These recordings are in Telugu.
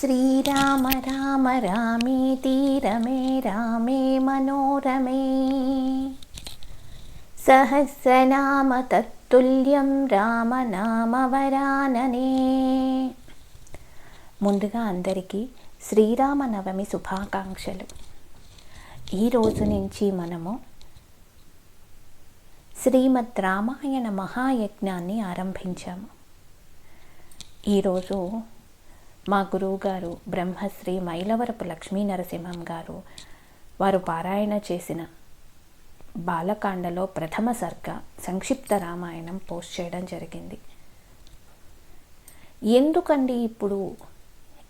శ్రీరామ రామ రామేతి రమే రామే మనోరమే సహస్రనామ తత్తుల్యం రామనామవరాననే ముందుగా అందరికీ శ్రీరామనవమి శుభాకాంక్షలు. ఈ రోజు నుంచి మనము శ్రీమద్ రామాయణ మహాయజ్ఞాన్ని ఆరంభించాము. ఈరోజు మా గురువుగారు బ్రహ్మశ్రీ మైలవరపు లక్ష్మీ నరసింహం గారు వారు పారాయణ చేసిన బాలకాండలో ప్రథమ సర్గ సంక్షిప్త రామాయణం పోస్ట్ చేయడం జరిగింది. ఎందుకండి ఇప్పుడు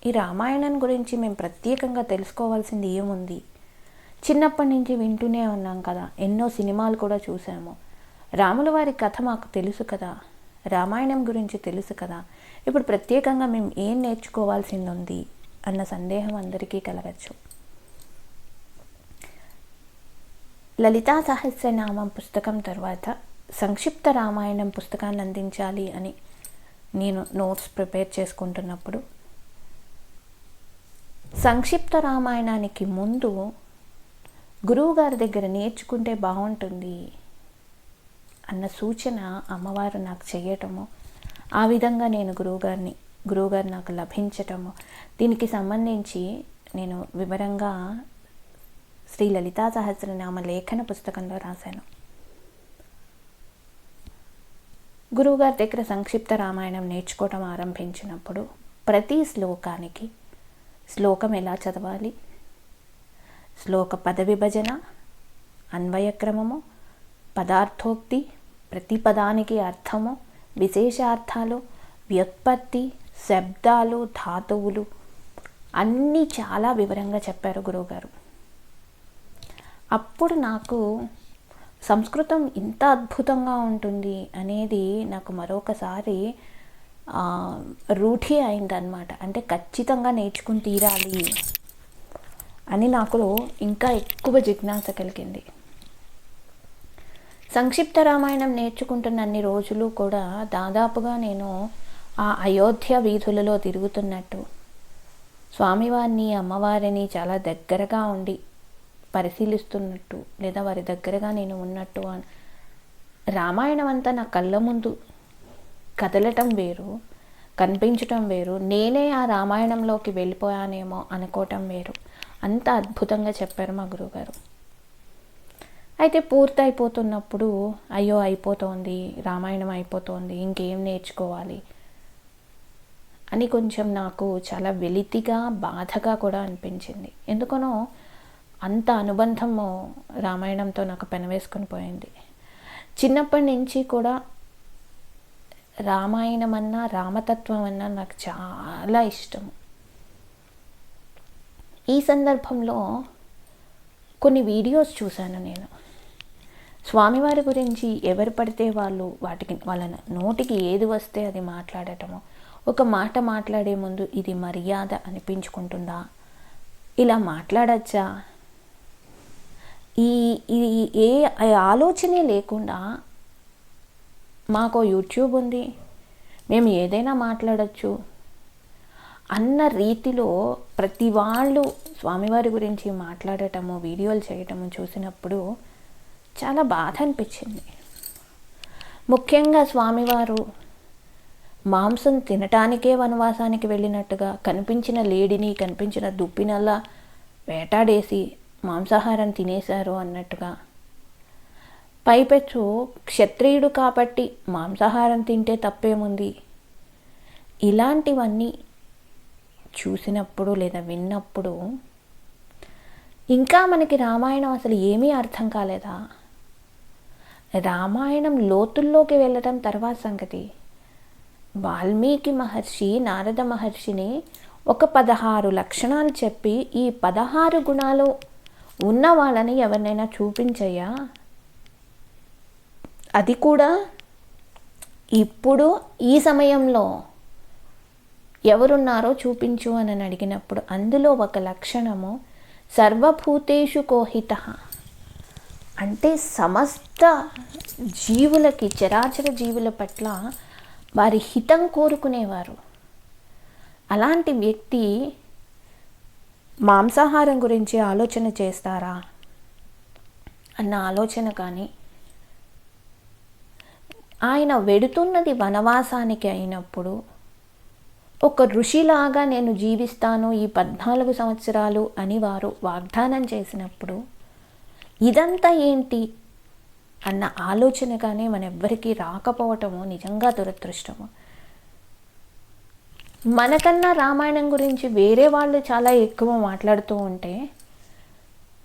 ఈ రామాయణం గురించి మేము ప్రత్యేకంగా తెలుసుకోవాల్సింది ఏముంది? చిన్నప్పటి నుంచి వింటూనే ఉన్నాం కదా ఎన్నో సినిమాలు కూడా చూసాము రాముల వారి కథ మాకు తెలుసు కదా రామాయణం గురించి తెలుసు కదా ఇప్పుడు ప్రత్యేకంగా మేము ఏం నేర్చుకోవాల్సింది ఉంది అన్న సందేహం అందరికీ కలగచ్చు. లలితా సహస్రనామం పుస్తకం తర్వాత సంక్షిప్త రామాయణం పుస్తకాన్ని అందించాలి అని నేను నోట్స్ ప్రిపేర్ చేసుకుంటున్నప్పుడు సంక్షిప్త రామాయణానికి ముందు గురువుగారి దగ్గర నేర్చుకుంటే బాగుంటుంది అన్న సూచన అమ్మవారు నాకు చేయటము ఆ విధంగా నేను గురువుగారిని గురువుగారు నాకు లభించటము. దీనికి సంబంధించి నేను వివరంగా శ్రీ లలితా సహస్రనామ లేఖన పుస్తకంలో రాశాను. గురువుగారి దగ్గర సంక్షిప్త రామాయణం నేర్చుకోవటం ఆరంభించినప్పుడు ప్రతి శ్లోకానికి శ్లోకం ఎలా చదవాలి? శ్లోక పద విభజన అన్వయక్రమము పదార్థోక్తి ప్రతి పదానికి అర్థము విశేషార్థాలు వ్యుత్పత్తి శబ్దాలు ధాతువులు అన్నీ చాలా వివరంగా చెప్పారు గురువుగారు. అప్పుడు నాకు సంస్కృతం ఇంత అద్భుతంగా ఉంటుంది అనేది నాకు మరొకసారి రూఢి అయిందనమాట అంటే ఖచ్చితంగా నేర్చుకుని తీరాలి అని నాకు ఇంకా ఎక్కువ జిజ్ఞాస కలిగింది. సంక్షిప్త రామాయణం నేర్చుకుంటున్నన్ని రోజులు కూడా దాదాపుగా నేను ఆ అయోధ్య వీధులలో తిరుగుతున్నట్టు. స్వామివారిని అమ్మవారిని చాలా దగ్గరగా ఉండి పరిశీలిస్తున్నట్టు లేదా వారి దగ్గరగా నేను ఉన్నట్టు అని రామాయణం అంతా నా కళ్ళ ముందు కదలటం వేరు కనిపించటం వేరు. నేనే ఆ రామాయణంలోకి వెళ్ళిపోయానేమో అనుకోవటం వేరు. అంత అద్భుతంగా చెప్పారు మా గురువుగారు. అయితే పూర్తి అయిపోతున్నప్పుడు అయ్యో అయిపోతోంది రామాయణం అయిపోతోంది ఇంకేం నేర్చుకోవాలి? అని కొంచెం నాకు చాలా వెలితిగా బాధగా కూడా అనిపించింది. ఎందుకనో అంత అనుబంధము రామాయణంతో నాకు పెనవేసుకొని పోయింది. చిన్నప్పటి నుంచి కూడా రామాయణం అన్నా రామతత్వం అన్నా నాకు చాలా ఇష్టం. ఈ సందర్భంలో కొన్ని వీడియోస్ చూశాను నేను. స్వామివారి గురించి ఎవరు పడితే వాళ్ళు వాటికి వాళ్ళ నోటికి ఏది వస్తే అది మాట్లాడటము ఒక మాట మాట్లాడే ముందు ఇది మర్యాద అనిపించుకుంటుందా? ఇలా మాట్లాడచ్చా? ఈ ఇది ఏ ఆలోచనే లేకుండా మాకు యూట్యూబ్ ఉంది మేము ఏదైనా మాట్లాడచ్చు అన్న రీతిలో ప్రతి వాళ్ళు స్వామివారి గురించి మాట్లాడటము వీడియోలు చేయటము చూసినప్పుడు చాలా బాధ అనిపించింది. ముఖ్యంగా స్వామివారు మాంసం తినటానికే వనవాసానికి వెళ్ళినట్టుగా కనిపించిన లేడిని కనిపించిన దుప్పినల్లా వేటాడేసి మాంసాహారం తినేశారు అన్నట్టుగా. పైపెచ్చు క్షత్రియుడు కాబట్టి మాంసాహారం తింటే తప్పేముంది? ఇలాంటివన్నీ చూసినప్పుడు లేదా విన్నప్పుడు ఇంకా మనకి రామాయణం అసలు ఏమీ అర్థం కాలేదా? రామాయణం లోతుల్లోకి వెళ్ళటం తర్వాత సంగతి. వాల్మీకి మహర్షి నారద మహర్షిని ఒక పదహారు లక్షణాలు చెప్పి ఈ పదహారు గుణాలు ఉన్న వాళ్ళని ఎవరినైనా చూపించయ్యా? అది కూడా ఇప్పుడు ఈ సమయంలో ఎవరున్నారో చూపించు అని అడిగినప్పుడు అందులో ఒక లక్షణము సర్వభూతేషు కోహిత. అంటే సమస్త జీవులకి చరాచర జీవుల పట్ల వారి హితం కోరుకునేవారు. అలాంటి వ్యక్తి మాంసాహారం గురించి ఆలోచన చేస్తారా? అన్న ఆలోచన కానీ ఆయన వెడుతున్నది వనవాసానికి అయినప్పుడు ఒక ఋషిలాగా నేను జీవిస్తాను ఈ పద్నాలుగు సంవత్సరాలు అని వారు వాగ్దానం చేసినప్పుడు ఇదంతా ఏంటి? అన్న ఆలోచన కానీ మన ఎవ్వరికీ రాకపోవటము నిజంగా దురదృష్టము? మనకన్నా రామాయణం గురించి వేరే వాళ్ళు చాలా ఎక్కువ మాట్లాడుతూ ఉంటే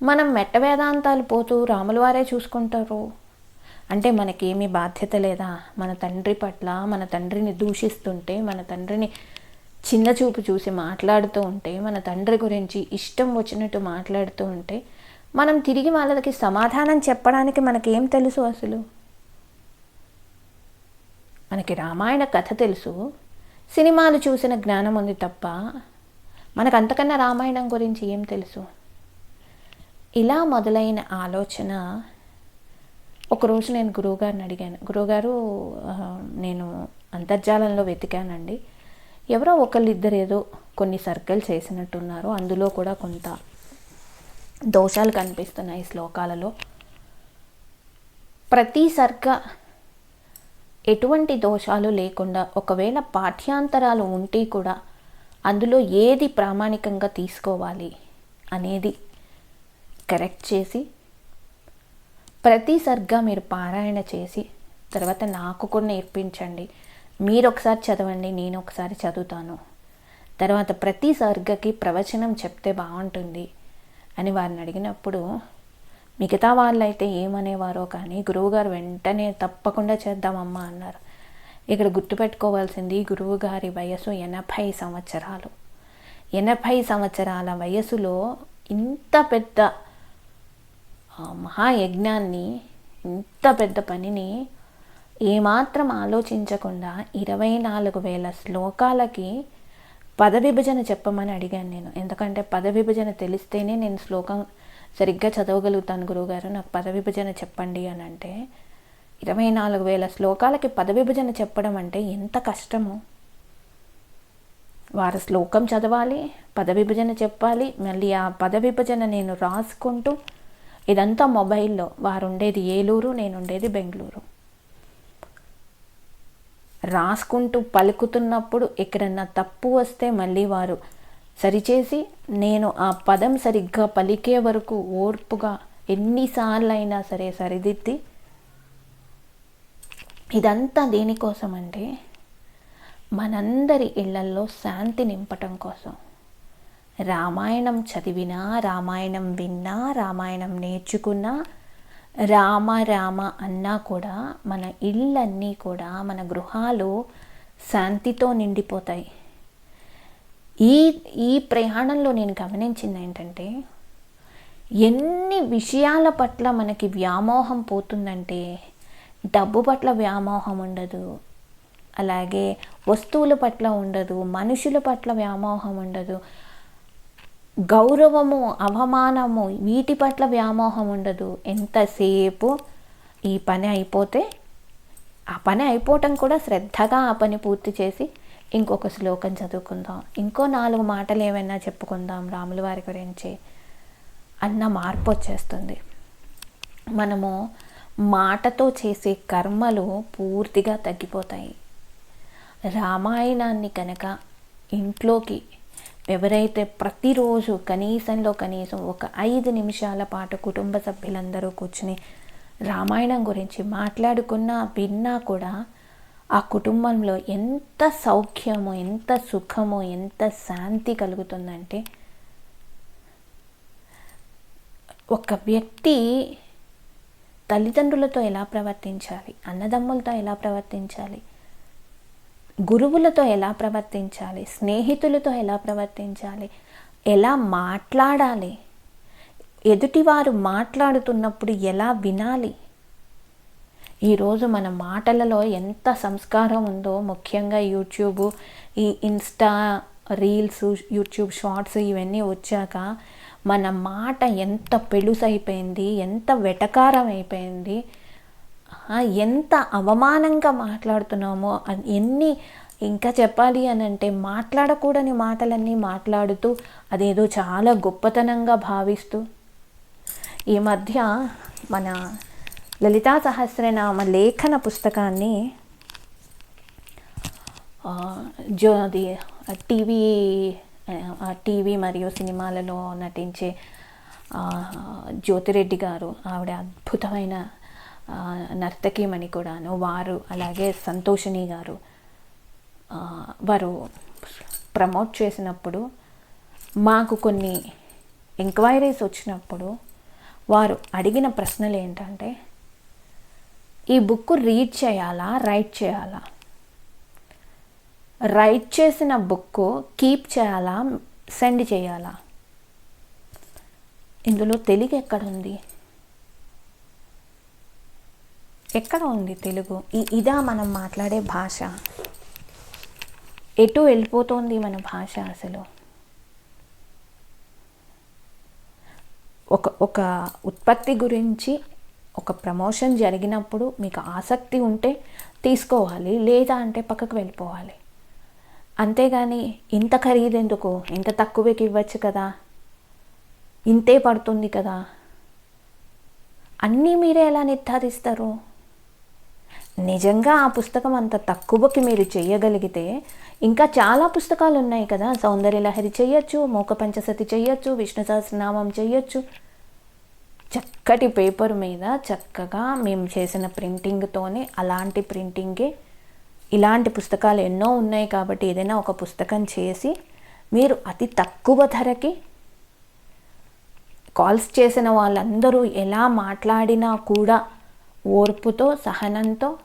మనం మెట్ట వేదాంతాలు పోతూ రాముల వారే చూసుకుంటారు. అంటే మనకేమీ బాధ్యత లేదా? మన తండ్రి పట్ల మన తండ్రిని దూషిస్తుంటే మన తండ్రిని చిన్న చూపు చూసి మాట్లాడుతూ ఉంటే మన తండ్రి గురించి ఇష్టం వచ్చినట్టు మాట్లాడుతూ ఉంటే మనం తిరిగి వాళ్ళకి సమాధానం చెప్పడానికి మనకేం తెలుసు అసలు? మనకి రామాయణ కథ తెలుసు. సినిమాలు చూసిన జ్ఞానం ఉంది తప్ప మనకు అంతకన్నా రామాయణం గురించి ఏం తెలుసు? ఇలా మొదలైన ఆలోచన ఒకరోజు నేను గురువుగారిని అడిగాను. గురువుగారు నేను అంతర్జాలంలో వెతికానండి. ఎవరో ఒకళ్ళిద్దరు ఏదో కొన్ని సర్కిల్స్ చేసినట్టున్నారు. అందులో కూడా కొంత దోషాలు కనిపిస్తున్నాయి ఈ శ్లోకాలలో. ప్రతి సర్గ ఎటువంటి దోషాలు లేకుండా ఒకవేళ పాఠ్యాంతరాలు ఉంటే కూడా అందులో ఏది ప్రామాణికంగా తీసుకోవాలి అనేది కరెక్ట్ చేసి ప్రతి సరిగ్గా మీరు పారాయణ చేసి తర్వాత నాకు కూడా నేర్పించండి. మీరు ఒకసారి చదవండి నేను ఒకసారి చదువుతాను. తర్వాత ప్రతి సర్గకి ప్రవచనం చెప్తే బాగుంటుంది. అని వారిని అడిగినప్పుడు మిగతా వాళ్ళైతే ఏమనేవారో కానీ గురువుగారు వెంటనే తప్పకుండా చేద్దామమ్మా అన్నారు. ఇక్కడ గుర్తుపెట్టుకోవాల్సింది గురువుగారి వయసు ఎనభై సంవత్సరాలు. ఎనభై సంవత్సరాల వయసులో ఇంత పెద్ద మహాయజ్ఞాన్ని ఇంత పెద్ద పనిని ఏమాత్రం ఆలోచించకుండా ఇరవై నాలుగు వేల శ్లోకాలకి పద విభజన చెప్పమని అడిగాను నేను. ఎందుకంటే పద విభజన తెలిస్తేనే నేను శ్లోకం సరిగ్గా చదవగలుగుతాను గురువుగారు. నాకు పద విభజన చెప్పండి అని అంటే ఇరవై నాలుగు వేల శ్లోకాలకి పద విభజన చెప్పడం అంటే ఎంత కష్టము? వారు శ్లోకం చదవాలి పద విభజన చెప్పాలి మళ్ళీ ఆ పద విభజన నేను రాసుకుంటూ ఇదంతా మొబైల్లో. వారు ఉండేది ఏలూరు నేను ఉండేది బెంగళూరు. రాసుకుంటూ పలుకుతున్నప్పుడు ఎక్కడన్నా తప్పు వస్తే మళ్ళీ వారు సరిచేసి నేను ఆ పదం సరిగ్గా పలికే వరకు ఓర్పుగా ఎన్నిసార్లు అయినా సరే సరిదిద్ది. ఇదంతా దేనికోసం అంటే మనందరి ఇళ్ళల్లో శాంతి నింపటం కోసం. రామాయణం చదివినా రామాయణం విన్నా రామాయణం నేర్చుకున్నా రామ రామ అన్నా కూడా మన ఇళ్ళన్నీ కూడా మన గృహాలు శాంతితో నిండిపోతాయి. ఈ ఈ ప్రయాణంలో నేను గమనించింది ఏంటంటే ఎన్ని విషయాల పట్ల మనకి వ్యామోహం పోతుందంటే డబ్బు పట్ల వ్యామోహం ఉండదు. అలాగే వస్తువుల పట్ల ఉండదు మనుషుల పట్ల వ్యామోహం ఉండదు. గౌరవము అవమానము వీటి పట్ల వ్యామోహం ఉండదు. ఎంతసేపు ఈ పని అయిపోతే ఆ పని అయిపోవటం కూడా శ్రద్ధగా ఆ పని పూర్తి చేసి ఇంకొక శ్లోకం చదువుకుందాం. ఇంకో నాలుగు మాటలు ఏమైనా చెప్పుకుందాం రాముల వారి గురించి. అన్న మార్పు వచ్చేస్తుంది. మనము మాటతో చేసే కర్మలు పూర్తిగా తగ్గిపోతాయి. రామాయణాన్ని కనుక ఇంట్లోకి ఎవరైతే ప్రతిరోజు కనీసంలో కనీసం ఒక ఐదు నిమిషాల పాటు కుటుంబ సభ్యులందరూ కూర్చుని రామాయణం గురించి మాట్లాడుకున్నా విన్నా కూడా ఆ కుటుంబంలో ఎంత సౌఖ్యము ఎంత సుఖము ఎంత శాంతి కలుగుతుందంటే ఒక వ్యక్తి తల్లిదండ్రులతో ఎలా ప్రవర్తించాలి అన్నదమ్ములతో ఎలా ప్రవర్తించాలి గురువులతో ఎలా ప్రవర్తించాలి? స్నేహితులతో ఎలా ప్రవర్తించాలి? ఎలా మాట్లాడాలి? ఎదుటివారు మాట్లాడుతున్నప్పుడు ఎలా వినాలి? ఈరోజు మన మాటలలో ఎంత సంస్కారం ఉందో ముఖ్యంగా యూట్యూబ్ ఈ ఇన్స్టా రీల్స్ యూట్యూబ్ షార్ట్స్ ఇవన్నీ వచ్చాక మన మాట ఎంత పెళుసైపోయింది ఎంత వెటకారం అయిపోయింది ఎంత అవమానంగా మాట్లాడుతున్నామో ఎన్ని ఇంకా చెప్పాలి అని అంటే మాట్లాడకూడని మాటలన్నీ మాట్లాడుతూ అదేదో చాలా గొప్పతనంగా భావిస్తూ. ఈ మధ్య మన లలితా సహస్రనామ లేఖన పుస్తకాన్ని జో అది టీవీ టీవీ మరియు సినిమాలలో నటించే జ్యోతిరెడ్డి గారు ఆవిడ అద్భుతమైన నర్తకిమణి కూడాను వారు అలాగే సంతోషిని గారు వారు ప్రమోట్ చేసినప్పుడు మాకు కొన్ని ఎంక్వైరీస్ వచ్చినప్పుడు వారు అడిగిన ప్రశ్నలు ఏంటంటే ఈ బుక్ రీడ్ చేయాలా రైట్ చేయాలా? రైట్ చేసిన బుక్ కీప్ చేయాలా సెండ్ చేయాలా? ఇందులో తెలుగు ఎక్కడుంది ఎక్కడ ఉంది తెలుగు? ఈ- ఇదా మనం మాట్లాడే భాష. ఎటు వెళ్ళిపోతోంది మన భాష అసలు? ఒక ఒక ఉత్పత్తి గురించి ఒక ప్రమోషన్ జరిగినప్పుడు మీకు ఆసక్తి ఉంటే తీసుకోవాలి లేదా అంటే పక్కకు వెళ్ళిపోవాలి. అంతేగాని ఇంత ఖరీదెందుకు? ఇంత తక్కువకి ఇవ్వచ్చు కదా? ఇంతే పడుతుంది కదా? అన్నీ మీరే ఎలా నిర్ధారిస్తారు? నిజంగా ఆ పుస్తకం అంత తక్కువకి మీరు చేయగలిగితే ఇంకా చాలా పుస్తకాలు ఉన్నాయి కదా. సౌందర్య లహరి చెయ్యొచ్చు మూక పంచసతి చేయొచ్చు విష్ణు సహస్రనామం చెయ్యొచ్చు. చక్కటి పేపర్ మీద చక్కగా మేము చేసిన ప్రింటింగ్తోనే అలాంటి ప్రింటింగే ఇలాంటి పుస్తకాలు ఎన్నో ఉన్నాయి కాబట్టి ఏదైనా ఒక పుస్తకం చేసి మీరు అతి తక్కువ ధరకి కాల్స్ చేసిన వాళ్ళందరూ ఎలా మాట్లాడినా కూడా ఓర్పుతో సహనంతో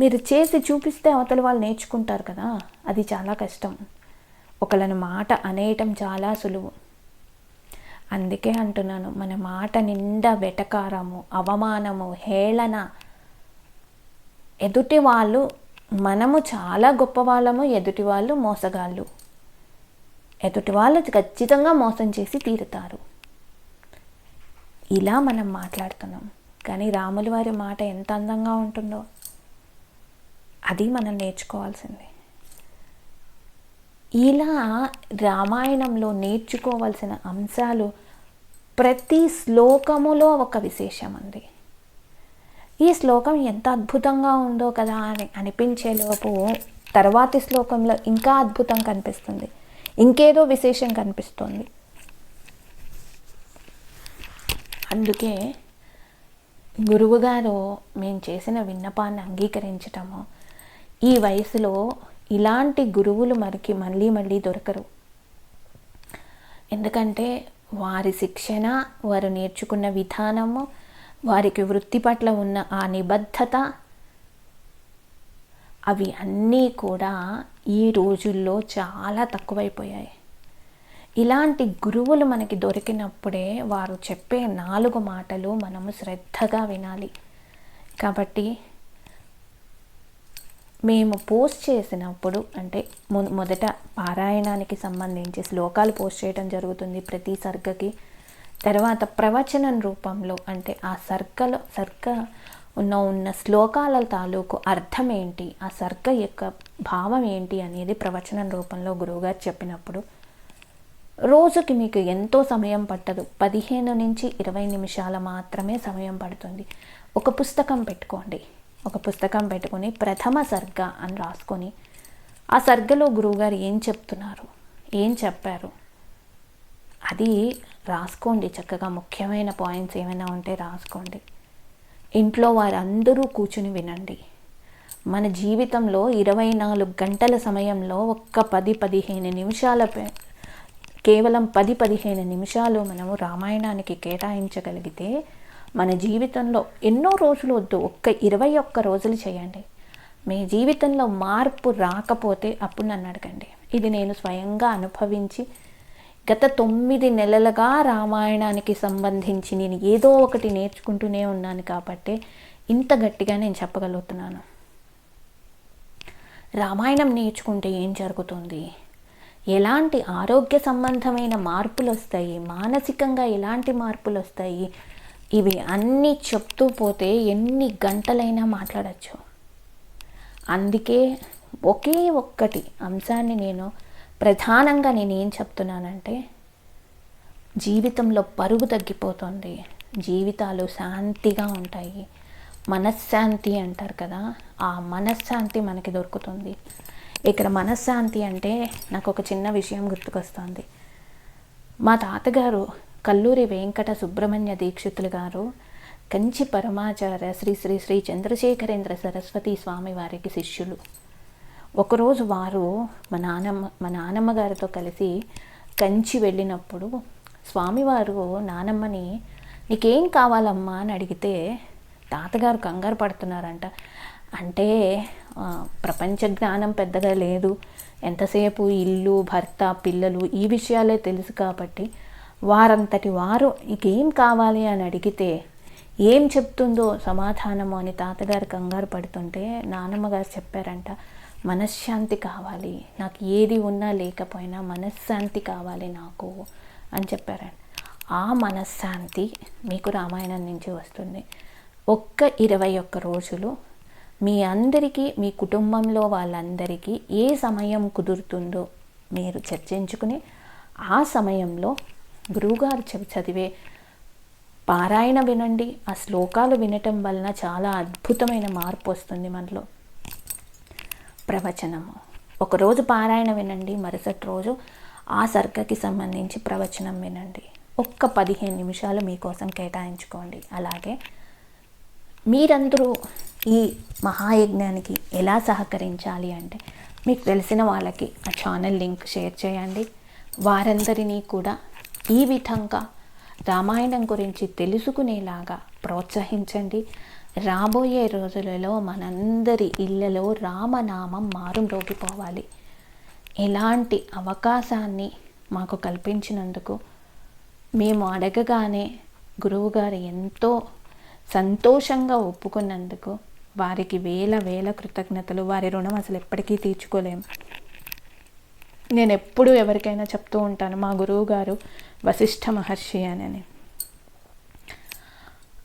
మీరు చేసి చూపిస్తే అవతల వాళ్ళు నేర్చుకుంటారు కదా అది చాలా కష్టం. ఒకళ్ళని మాట అనేయటం చాలా సులువు. అందుకే అంటున్నాను మన మాట నిండా వెటకారము అవమానము హేళన ఎదుటి వాళ్ళు మనము చాలా గొప్పవాళ్ళము ఎదుటి వాళ్ళు మోసగాళ్ళు. ఎదుటి వాళ్ళు ఖచ్చితంగా మోసం చేసి తీరుతారు. ఇలా మనం మాట్లాడుతున్నాం. కానీ రాములు వారి మాట ఎంత అందంగా ఉంటుందో అది మనం నేర్చుకోవాల్సింది. ఇలా రామాయణంలో నేర్చుకోవాల్సిన అంశాలు ప్రతి శ్లోకములో ఒక విశేషం ఉంది ఈ శ్లోకం ఎంత అద్భుతంగా ఉందో కదా అని అనిపించేలోపు తర్వాతి శ్లోకంలో ఇంకా అద్భుతం కనిపిస్తుంది. ఇంకేదో విశేషం కనిపిస్తుంది. అందుకే గురువుగారు మేము చేసిన విన్నపాన్ని అంగీకరించటము. ఈ వయసులో ఇలాంటి గురువులు మనకి మళ్ళీ మళ్ళీ దొరకరు. ఎందుకంటే వారి శిక్షణ వారు నేర్చుకున్న విధానము వారికి వృత్తి పట్ల ఉన్న ఆ నిబద్ధత అవి అన్నీ కూడా ఈ రోజుల్లో చాలా తక్కువైపోయాయి. ఇలాంటి గురువులు మనకి దొరికినప్పుడే వారు చెప్పే నాలుగు మాటలు మనము శ్రద్ధగా వినాలి. కాబట్టి మేము పోస్ట్ చేసినప్పుడు అంటే మొ- మొదట పారాయణానికి సంబంధించి శ్లోకాలు పోస్ట్ చేయడం జరుగుతుంది ప్రతి సర్గకి. తర్వాత ప్రవచనం రూపంలో అంటే ఆ సర్గలో సర్గ ఉన్న ఉన్న శ్లోకాల తాలూకు అర్థం ఏంటి? ఆ సర్గ యొక్క భావం ఏంటి అనేది ప్రవచనం రూపంలో గురువుగారు చెప్పినప్పుడు రోజుకి మీకు ఎంతో సమయం పట్టదు. పదిహేను నుంచి ఇరవై నిమిషాల మాత్రమే సమయం పడుతుంది. ఒక పుస్తకం పెట్టుకోండి. ఒక పుస్తకం పెట్టుకొని ప్రథమ సర్గ అని రాసుకొని ఆ సర్గలో గురువుగారు ఏం చెప్తున్నారు? ఏం చెప్పారు? అది రాసుకోండి. చక్కగా ముఖ్యమైన పాయింట్స్ ఏమైనా ఉంటే రాసుకోండి. ఇంట్లో వారందరూ కూర్చుని వినండి. మన జీవితంలో ఇరవై నాలుగు గంటల సమయంలో ఒక్క పది పదిహేను నిమిషాల పే- కేవలం పది పదిహేను నిమిషాలు మనము రామాయణానికి కేటాయించగలిగితే మన జీవితంలో ఎన్నో రోజులు వద్దు ఒక్క ఇరవై ఒక్క రోజులు చేయండి. మీ జీవితంలో మార్పు రాకపోతే అప్పుడు నన్ను అడగండి. ఇది నేను స్వయంగా అనుభవించి గత తొమ్మిది నెలలుగా రామాయణానికి సంబంధించి నేను ఏదో ఒకటి నేర్చుకుంటూనే ఉన్నాను కాబట్టి ఇంత గట్టిగా నేను చెప్పగలుగుతున్నాను. రామాయణం నేర్చుకుంటే ఏం జరుగుతుంది? ఎలాంటి ఆరోగ్య సంబంధమైన మార్పులు వస్తాయి మానసికంగా ఎలాంటి మార్పులు వస్తాయి ఇవి అన్నీ చెప్తూ పోతే ఎన్ని గంటలైనా మాట్లాడచ్చు. అందుకే ఒకే ఒక్కటి అంశాన్ని నేను ప్రధానంగా నేను ఏం చెప్తున్నానంటే జీవితంలో పరుగు తగ్గిపోతుంది. జీవితాలు శాంతిగా ఉంటాయి. మనశ్శాంతి అంటారు కదా ఆ మనశ్శాంతి మనకి దొరుకుతుంది. ఇక్కడ మనశ్శాంతి అంటే నాకు ఒక చిన్న విషయం గుర్తుకొస్తుంది. మా తాతగారు కల్లూరి వెంకట సుబ్రహ్మణ్య దీక్షితులు గారు కంచి పరమాచార్య శ్రీ శ్రీ శ్రీ చంద్రశేఖరేంద్ర సరస్వతి స్వామి వారికి శిష్యులు. ఒకరోజు వారు మా నానమ్మ మా నానమ్మ గారితో కలిసి కంచి వెళ్ళినప్పుడు స్వామివారు నానమ్మని నీకేం కావాలమ్మా అని అడిగితే తాతగారు కంగారు పడుతున్నారంట. అంటే ప్రపంచ జ్ఞానం పెద్దగా లేదు. ఎంతసేపు ఇల్లు భర్త పిల్లలు ఈ విషయాలే తెలుసు కాబట్టి వారంతటి వారు నీకేం కావాలి అని అడిగితే ఏం చెప్తుందో సమాధానము అని తాతగారు కంగారు పడుతుంటే నానమ్మ గారు చెప్పారంట మనశ్శాంతి కావాలి. నాకు ఏది ఉన్నా లేకపోయినా మనశ్శాంతి కావాలి నాకు అని చెప్పారంట. ఆ మనశ్శాంతి మీకు రామాయణం నుంచి వస్తుంది. ఒక్క ఇరవై ఒక్క రోజులు మీ అందరికీ మీ కుటుంబంలో వాళ్ళందరికీ ఏ సమయం కుదురుతుందో మీరు చర్చించుకుని ఆ సమయంలో గురువుగారు చ చదివే పారాయణ వినండి. ఆ శ్లోకాలు వినటం వలన చాలా అద్భుతమైన మార్పు వస్తుంది మనలో. ప్రవచనము. ఒకరోజు పారాయణ వినండి మరుసటి రోజు ఆ సర్గకి సంబంధించి ప్రవచనం వినండి. ఒక్క పదిహేను నిమిషాలు మీకోసం కేటాయించుకోండి. అలాగే మీరందరూ ఈ మహాయజ్ఞానికి ఎలా సహకరించాలి అంటే మీకు తెలిసిన వాళ్ళకి ఆ ఛానల్ లింక్ షేర్ చేయండి. వారందరినీ కూడా ఈ విధంగా రామాయణం గురించి తెలుసుకునేలాగా ప్రోత్సహించండి. రాబోయే రోజులలో మనందరి ఇళ్ళలో రామనామం మారుమ్రోగిపోవాలి ఇలాంటి అవకాశాన్ని మాకు కల్పించినందుకు మేము అడగగానే గురువుగారు ఎంతో సంతోషంగా ఒప్పుకున్నందుకు వారికి వేల వేల కృతజ్ఞతలు. వారి రుణం అసలు ఎప్పటికీ తీర్చుకోలేము నేను ఎప్పుడు ఎవరికైనా చెప్తూ ఉంటాను మా గురువు గారు వశిష్ఠ మహర్షి అని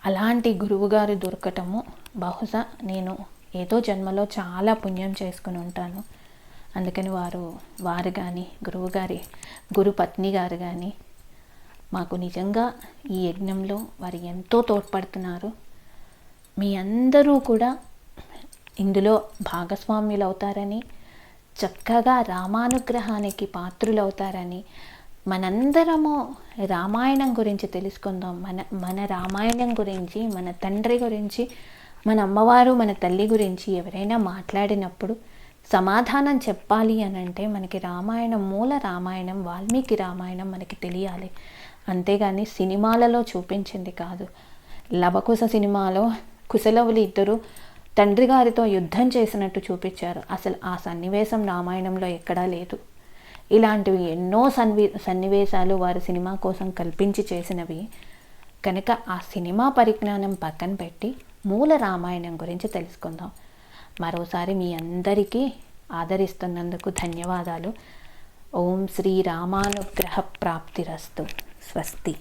అలాంటి గురువుగారు దొరకటము బహుశా నేను ఏదో జన్మలో చాలా పుణ్యం చేసుకుని ఉంటాను. అందుకని వారు వారు కానీ గురువుగారి గురు పత్ని గారు కానీ మాకు నిజంగా ఈ యజ్ఞంలో వారు ఎంతో తోడ్పడుతున్నారు. మీ అందరూ కూడా ఇందులో భాగస్వామ్యులు అవుతారని చక్కగా రామానుగ్రహానికి పాత్రులవుతారని మనందరము రామాయణం గురించి తెలుసుకుందాం. మన మన రామాయణం గురించి మన తండ్రి గురించి మన అమ్మవారు మన తల్లి గురించి ఎవరైనా మాట్లాడినప్పుడు సమాధానం చెప్పాలి అని అంటే మనకి రామాయణం మూల రామాయణం వాల్మీకి రామాయణం మనకి తెలియాలి. అంతేగాని సినిమాలలో చూపించింది కాదు. లవకుశ సినిమాలో కుశలవులు ఇద్దరు తండ్రి గారితో యుద్ధం చేసినట్టు చూపించారు. అసలు ఆ సన్నివేశం రామాయణంలో ఎక్కడా లేదు. ఇలాంటివి ఎన్నో సన్వి సన్నివేశాలు వారి సినిమా కోసం కల్పించి చేసినవి. కనుక ఆ సినిమా పరిజ్ఞానం పక్కన పెట్టి మూల రామాయణం గురించి తెలుసుకుందాం. మరోసారి మీ అందరికీ ఆదరిస్తున్నందుకు ధన్యవాదాలు. ఓం శ్రీ రామానుగ్రహ ప్రాప్తిరస్తు. స్వస్తి.